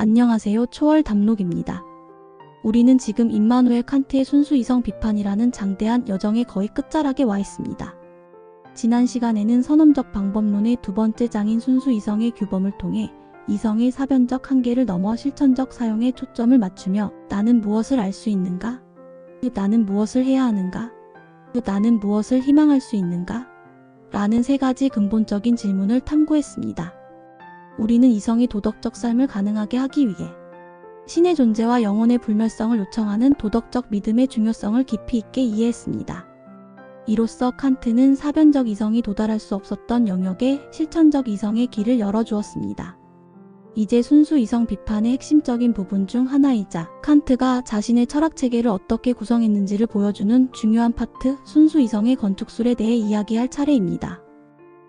안녕하세요. 초월 담록입니다. 우리는 지금 임마누엘 칸트의 순수 이성 비판이라는 장대한 여정의 거의 끝자락에 와 있습니다. 지난 시간에는 선험적 방법론의 두 번째 장인 순수 이성의 규범을 통해 이성의 사변적 한계를 넘어 실천적 사용에 초점을 맞추며 나는 무엇을 알 수 있는가? 나는 무엇을 해야 하는가? 나는 무엇을 희망할 수 있는가? 라는 세 가지 근본적인 질문을 탐구했습니다. 우리는 이성이 도덕적 삶을 가능하게 하기 위해 신의 존재와 영혼의 불멸성을 요청하는 도덕적 믿음의 중요성을 깊이 있게 이해했습니다. 이로써 칸트는 사변적 이성이 도달할 수 없었던 영역에 실천적 이성의 길을 열어주었습니다. 이제 순수 이성 비판의 핵심적인 부분 중 하나이자 칸트가 자신의 철학 체계를 어떻게 구성했는지를 보여주는 중요한 파트 순수 이성의 건축술에 대해 이야기할 차례입니다.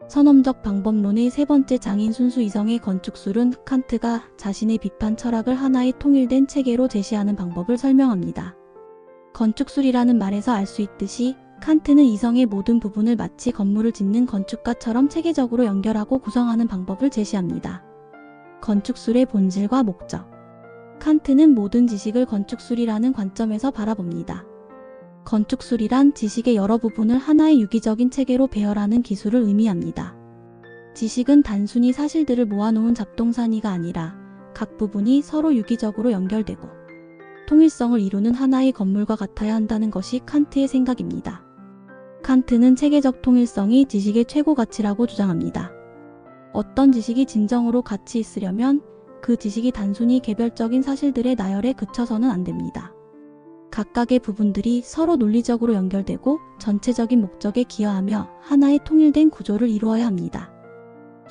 선험적 방법론의 세 번째 장인 순수 이성의 건축술은 칸트가 자신의 비판 철학을 하나의 통일된 체계로 제시하는 방법을 설명합니다. 건축술이라는 말에서 알 수 있듯이 칸트는 이성의 모든 부분을 마치 건물을 짓는 건축가처럼 체계적으로 연결하고 구성하는 방법을 제시합니다. 건축술의 본질과 목적. 칸트는 모든 지식을 건축술이라는 관점에서 바라봅니다. 건축술이란 지식의 여러 부분을 하나의 유기적인 체계로 배열하는 기술을 의미합니다. 지식은 단순히 사실들을 모아놓은 잡동사니가 아니라 각 부분이 서로 유기적으로 연결되고 통일성을 이루는 하나의 건물과 같아야 한다는 것이 칸트의 생각입니다. 칸트는 체계적 통일성이 지식의 최고 가치라고 주장합니다. 어떤 지식이 진정으로 가치 있으려면 그 지식이 단순히 개별적인 사실들의 나열에 그쳐서는 안 됩니다. 각각의 부분들이 서로 논리적으로 연결되고 전체적인 목적에 기여하며 하나의 통일된 구조를 이루어야 합니다.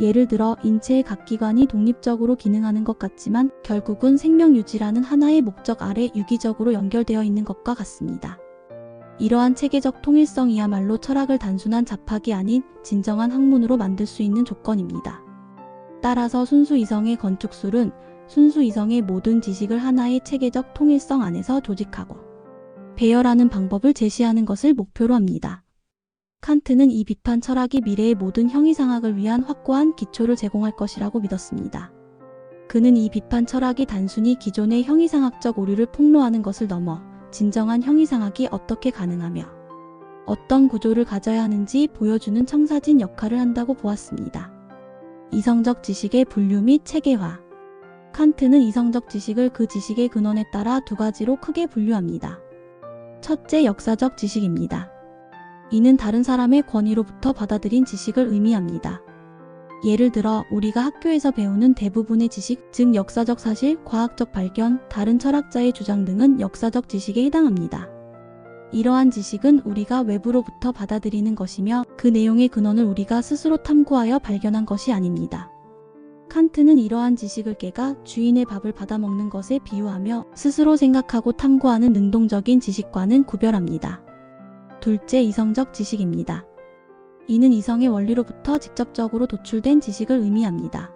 예를 들어 인체의 각 기관이 독립적으로 기능하는 것 같지만 결국은 생명 유지라는 하나의 목적 아래 유기적으로 연결되어 있는 것과 같습니다. 이러한 체계적 통일성이야말로 철학을 단순한 잡학이 아닌 진정한 학문으로 만들 수 있는 조건입니다. 따라서 순수 이성의 건축술은 순수 이성의 모든 지식을 하나의 체계적 통일성 안에서 조직하고 배열하는 방법을 제시하는 것을 목표로 합니다. 칸트는 이 비판 철학이 미래의 모든 형이상학을 위한 확고한 기초를 제공할 것이라고 믿었습니다. 그는 이 비판 철학이 단순히 기존의 형이상학적 오류를 폭로하는 것을 넘어 진정한 형이상학이 어떻게 가능하며 어떤 구조를 가져야 하는지 보여주는 청사진 역할을 한다고 보았습니다. 이성적 지식의 분류 및 체계화. 칸트는 이성적 지식을 그 지식의 근원에 따라 두 가지로 크게 분류합니다. 첫째, 역사적 지식입니다. 이는 다른 사람의 권위로부터 받아들인 지식을 의미합니다. 예를 들어 우리가 학교에서 배우는 대부분의 지식, 즉 역사적 사실, 과학적 발견, 다른 철학자의 주장 등은 역사적 지식에 해당합니다. 이러한 지식은 우리가 외부로부터 받아들이는 것이며 그 내용의 근원을 우리가 스스로 탐구하여 발견한 것이 아닙니다. 칸트는 이러한 지식을 깨가 주인의 밥을 받아먹는 것에 비유하며 스스로 생각하고 탐구하는 능동적인 지식과는 구별합니다. 둘째 이성적 지식입니다. 이는 이성의 원리로부터 직접적으로 도출된 지식을 의미합니다.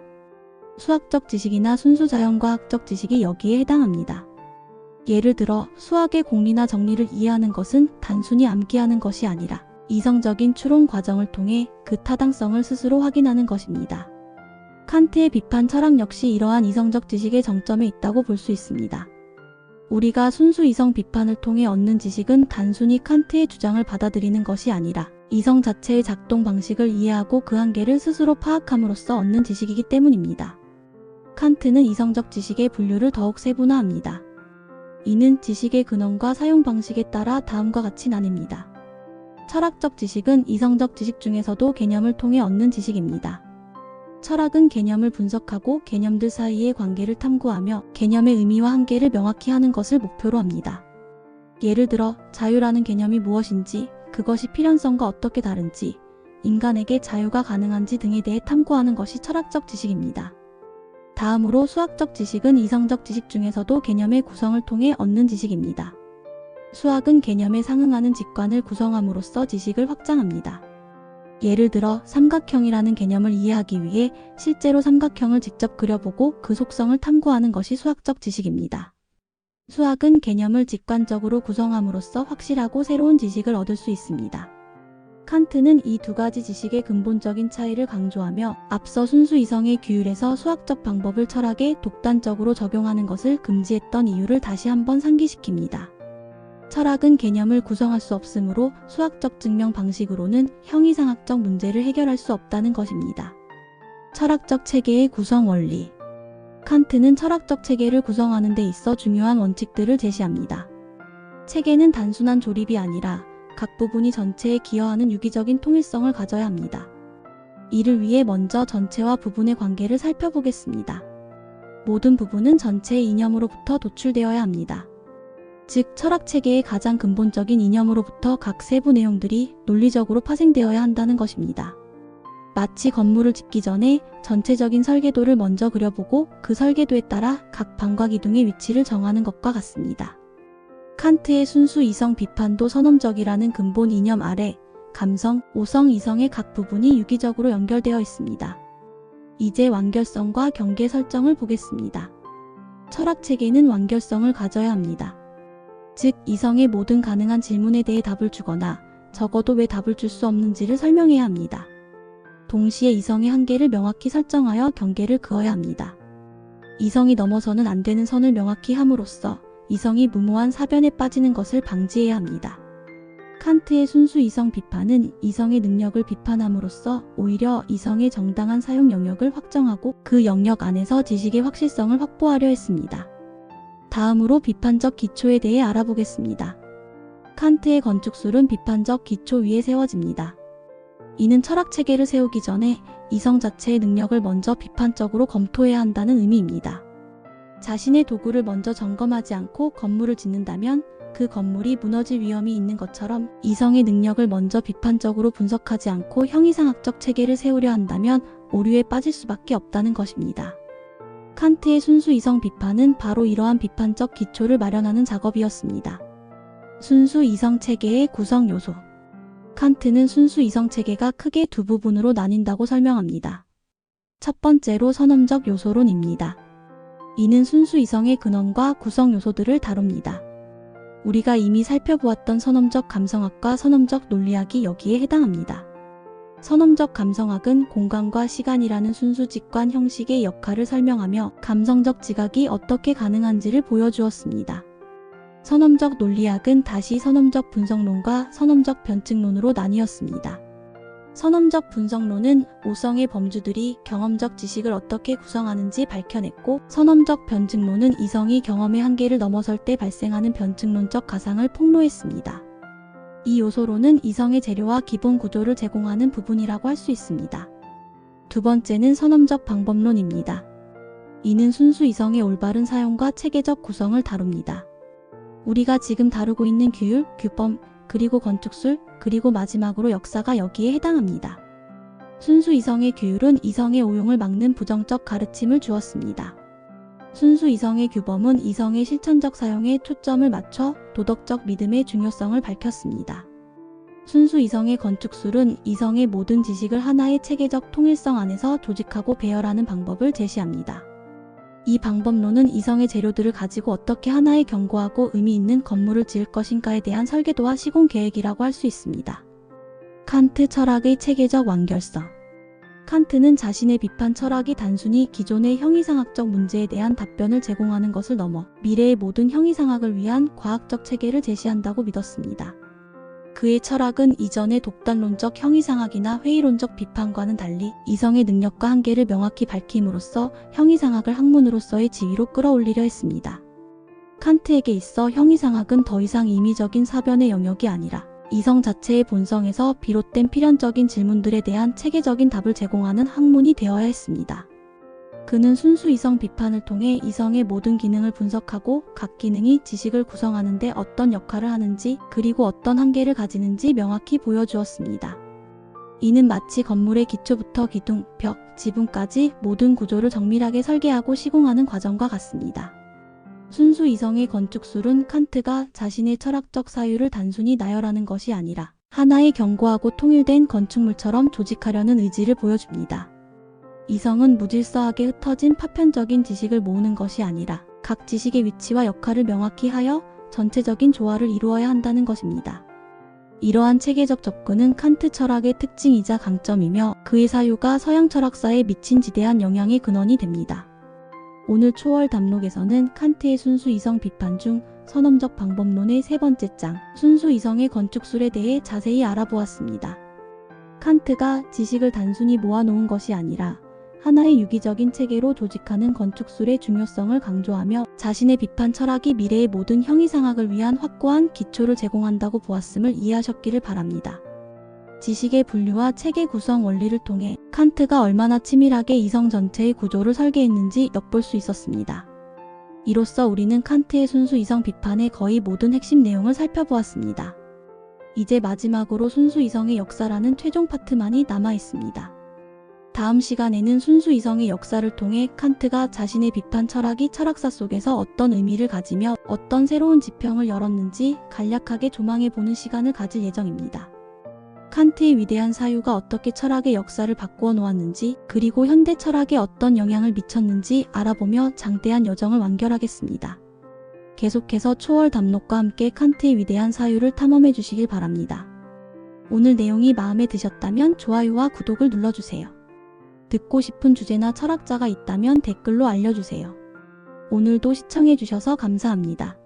수학적 지식이나 순수 자연과학적 지식이 여기에 해당합니다. 예를 들어 수학의 공리나 정리를 이해하는 것은 단순히 암기하는 것이 아니라 이성적인 추론 과정을 통해 그 타당성을 스스로 확인하는 것입니다. 칸트의 비판 철학 역시 이러한 이성적 지식의 정점에 있다고 볼 수 있습니다. 우리가 순수 이성 비판을 통해 얻는 지식은 단순히 칸트의 주장을 받아들이는 것이 아니라 이성 자체의 작동 방식을 이해하고 그 한계를 스스로 파악함으로써 얻는 지식이기 때문입니다. 칸트는 이성적 지식의 분류를 더욱 세분화합니다. 이는 지식의 근원과 사용 방식에 따라 다음과 같이 나뉩니다. 철학적 지식은 이성적 지식 중에서도 개념을 통해 얻는 지식입니다. 철학은 개념을 분석하고 개념들 사이의 관계를 탐구하며 개념의 의미와 한계를 명확히 하는 것을 목표로 합니다. 예를 들어 자유라는 개념이 무엇인지, 그것이 필연성과 어떻게 다른지, 인간에게 자유가 가능한지 등에 대해 탐구하는 것이 철학적 지식입니다. 다음으로 수학적 지식은 이성적 지식 중에서도 개념의 구성을 통해 얻는 지식입니다. 수학은 개념에 상응하는 직관을 구성함으로써 지식을 확장합니다. 예를 들어 삼각형이라는 개념을 이해하기 위해 실제로 삼각형을 직접 그려보고 그 속성을 탐구하는 것이 수학적 지식입니다. 수학은 개념을 직관적으로 구성함으로써 확실하고 새로운 지식을 얻을 수 있습니다. 칸트는 이 두 가지 지식의 근본적인 차이를 강조하며 앞서 순수 이성의 규율에서 수학적 방법을 철학에 독단적으로 적용하는 것을 금지했던 이유를 다시 한번 상기시킵니다. 철학은 개념을 구성할 수 없으므로 수학적 증명 방식으로는 형이상학적 문제를 해결할 수 없다는 것입니다. 철학적 체계의 구성 원리 칸트는 철학적 체계를 구성하는 데 있어 중요한 원칙들을 제시합니다. 체계는 단순한 조립이 아니라 각 부분이 전체에 기여하는 유기적인 통일성을 가져야 합니다. 이를 위해 먼저 전체와 부분의 관계를 살펴보겠습니다. 모든 부분은 전체의 이념으로부터 도출되어야 합니다. 즉, 철학 체계의 가장 근본적인 이념으로부터 각 세부 내용들이 논리적으로 파생되어야 한다는 것입니다. 마치 건물을 짓기 전에 전체적인 설계도를 먼저 그려보고 그 설계도에 따라 각 방과 기둥의 위치를 정하는 것과 같습니다. 칸트의 순수 이성 비판도 선험적이라는 근본 이념 아래 감성, 오성, 이성의 각 부분이 유기적으로 연결되어 있습니다. 이제 완결성과 경계 설정을 보겠습니다. 철학 체계는 완결성을 가져야 합니다. 즉, 이성의 모든 가능한 질문에 대해 답을 주거나 적어도 왜 답을 줄 수 없는지를 설명해야 합니다. 동시에 이성의 한계를 명확히 설정하여 경계를 그어야 합니다. 이성이 넘어서는 안 되는 선을 명확히 함으로써 이성이 무모한 사변에 빠지는 것을 방지해야 합니다. 칸트의 순수 이성 비판은 이성의 능력을 비판함으로써 오히려 이성의 정당한 사용 영역을 확정하고 그 영역 안에서 지식의 확실성을 확보하려 했습니다. 다음으로 비판적 기초에 대해 알아보겠습니다. 칸트의 건축술은 비판적 기초 위에 세워집니다. 이는 철학 체계를 세우기 전에 이성 자체의 능력을 먼저 비판적으로 검토해야 한다는 의미입니다. 자신의 도구를 먼저 점검하지 않고 건물을 짓는다면 그 건물이 무너질 위험이 있는 것처럼 이성의 능력을 먼저 비판적으로 분석하지 않고 형이상학적 체계를 세우려 한다면 오류에 빠질 수밖에 없다는 것입니다. 칸트의 순수 이성 비판은 바로 이러한 비판적 기초를 마련하는 작업이었습니다. 순수 이성 체계의 구성 요소. 칸트는 순수 이성 체계가 크게 두 부분으로 나뉜다고 설명합니다. 첫 번째로 선험적 요소론입니다. 이는 순수 이성의 근원과 구성 요소들을 다룹니다. 우리가 이미 살펴보았던 선험적 감성학과 선험적 논리학이 여기에 해당합니다. 선험적 감성학은 공간과 시간이라는 순수 직관 형식의 역할을 설명하며 감성적 지각이 어떻게 가능한지를 보여주었습니다. 선험적 논리학은 다시 선험적 분석론과 선험적 변증론으로 나뉘었습니다. 선험적 분석론은 오성의 범주들이 경험적 지식을 어떻게 구성하는지 밝혀냈고 선험적 변증론은 이성이 경험의 한계를 넘어설 때 발생하는 변증론적 가상을 폭로했습니다. 이 요소로는 이성의 재료와 기본 구조를 제공하는 부분이라고 할 수 있습니다. 두 번째는 선험적 방법론입니다. 이는 순수 이성의 올바른 사용과 체계적 구성을 다룹니다. 우리가 지금 다루고 있는 규율, 규범, 그리고 건축술, 그리고 마지막으로 역사가 여기에 해당합니다. 순수 이성의 규율은 이성의 오용을 막는 부정적 가르침을 주었습니다. 순수 이성의 규범은 이성의 실천적 사용에 초점을 맞춰 도덕적 믿음의 중요성을 밝혔습니다. 순수 이성의 건축술은 이성의 모든 지식을 하나의 체계적 통일성 안에서 조직하고 배열하는 방법을 제시합니다. 이 방법론은 이성의 재료들을 가지고 어떻게 하나의 견고하고 의미 있는 건물을 지을 것인가에 대한 설계도와 시공 계획이라고 할 수 있습니다. 칸트 철학의 체계적 완결성 칸트는 자신의 비판 철학이 단순히 기존의 형이상학적 문제에 대한 답변을 제공하는 것을 넘어 미래의 모든 형이상학을 위한 과학적 체계를 제시한다고 믿었습니다. 그의 철학은 이전의 독단론적 형이상학이나 회의론적 비판과는 달리 이성의 능력과 한계를 명확히 밝힘으로써 형이상학을 학문으로서의 지위로 끌어올리려 했습니다. 칸트에게 있어 형이상학은 더 이상 임의적인 사변의 영역이 아니라 이성 자체의 본성에서 비롯된 필연적인 질문들에 대한 체계적인 답을 제공하는 학문이 되어야 했습니다. 그는 순수 이성 비판을 통해 이성의 모든 기능을 분석하고 각 기능이 지식을 구성하는 데 어떤 역할을 하는지 그리고 어떤 한계를 가지는지 명확히 보여주었습니다. 이는 마치 건물의 기초부터 기둥, 벽, 지붕까지 모든 구조를 정밀하게 설계하고 시공하는 과정과 같습니다. 순수 이성의 건축술은 칸트가 자신의 철학적 사유를 단순히 나열하는 것이 아니라 하나의 견고하고 통일된 건축물처럼 조직하려는 의지를 보여줍니다. 이성은 무질서하게 흩어진 파편적인 지식을 모으는 것이 아니라 각 지식의 위치와 역할을 명확히 하여 전체적인 조화를 이루어야 한다는 것입니다. 이러한 체계적 접근은 칸트 철학의 특징이자 강점이며 그의 사유가 서양 철학사에 미친 지대한 영향의 근원이 됩니다. 오늘 초월 담록에서는 칸트의 순수 이성 비판 중 선험적 방법론의 세 번째 장, 순수 이성의 건축술에 대해 자세히 알아보았습니다. 칸트가 지식을 단순히 모아놓은 것이 아니라 하나의 유기적인 체계로 조직하는 건축술의 중요성을 강조하며 자신의 비판 철학이 미래의 모든 형이상학을 위한 확고한 기초를 제공한다고 보았음을 이해하셨기를 바랍니다. 지식의 분류와 체계 구성 원리를 통해 칸트가 얼마나 치밀하게 이성 전체의 구조를 설계했는지 엿볼 수 있었습니다. 이로써 우리는 칸트의 순수 이성 비판의 거의 모든 핵심 내용을 살펴보았습니다. 이제 마지막으로 순수 이성의 역사라는 최종 파트만이 남아 있습니다. 다음 시간에는 순수 이성의 역사를 통해 칸트가 자신의 비판 철학이 철학사 속에서 어떤 의미를 가지며 어떤 새로운 지평을 열었는지 간략하게 조망해 보는 시간을 가질 예정입니다. 칸트의 위대한 사유가 어떻게 철학의 역사를 바꾸어 놓았는지 그리고 현대 철학에 어떤 영향을 미쳤는지 알아보며 장대한 여정을 완결하겠습니다. 계속해서 초월 담록과 함께 칸트의 위대한 사유를 탐험해 주시길 바랍니다. 오늘 내용이 마음에 드셨다면 좋아요와 구독을 눌러주세요. 듣고 싶은 주제나 철학자가 있다면 댓글로 알려주세요. 오늘도 시청해주셔서 감사합니다.